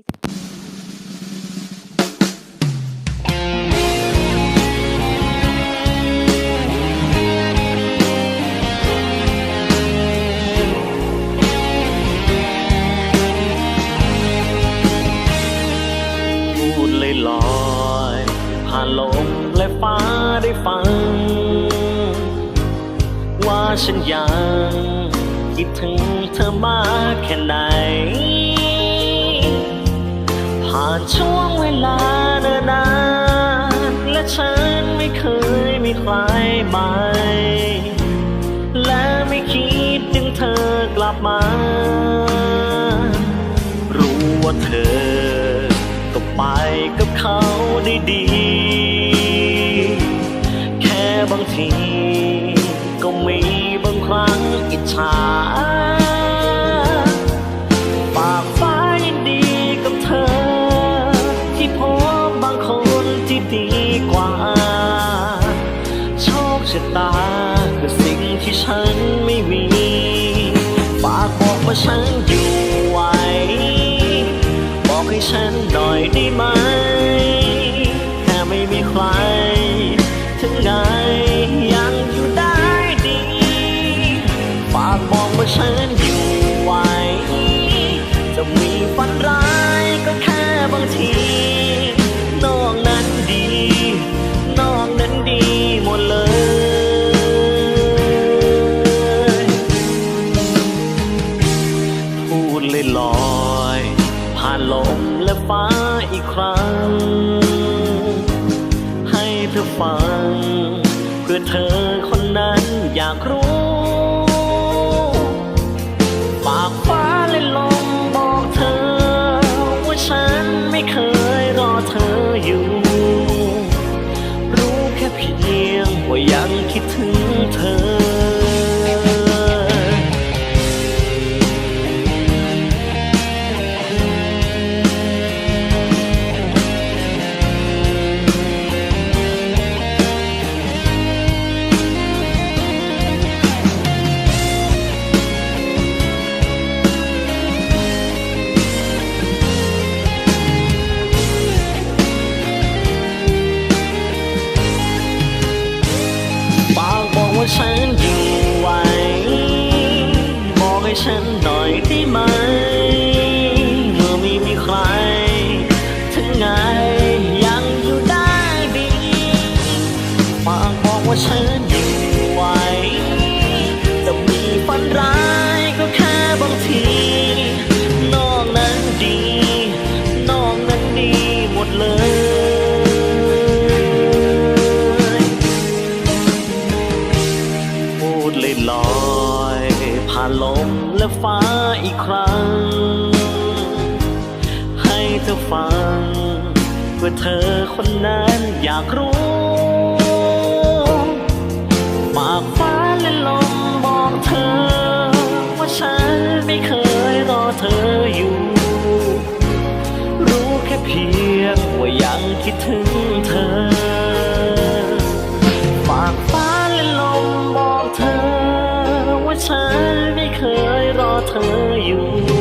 พูดเลยลอยๆผ่านลมและฟ้าได้ฟัง ว่าฉันยังคิดถึงเธอมากแค่ไหน ผ่านช่วงเวลาเนิ่นนานและฉันไม่เคยมีใครใหม่ และไม่คิดถึงเธอกลับมา รู้ว่าเธอก็ไปกับเขาได้ดี ว่าฉันอยู่ไหว บอกให้ฉันหน่อยได้ไหม แค่ไม่มีใคร ถึงไงยังอยู่ได้ดี ฝากบอกว่าฉันอยู่ เลยลอยผ่านลมและฟ้าอีกครั้ง ให้เธอฟัง เพื่อเธอคนนั้นอยากรู้ฝากฟ้า ว่าฉันอยู่ไหวบอกให้ฉันหน่อยได้ไหม เมื่อไม่มีใคร ถึงไงยังอยู่ได้ดีฝากบอกว่าฉันอยู่ ลมและฟ้าอีกครั้ง ให้เธอฟังเพื่อเธอคนนั้นอยากรู้ปากฟ้าและลมบอกเธอ ว่าฉันไม่เคยรอเธออยู่ รู้แค่เพียงว่ายังคิดถึงเธอ ฉันไม่เคยรอเธออยู่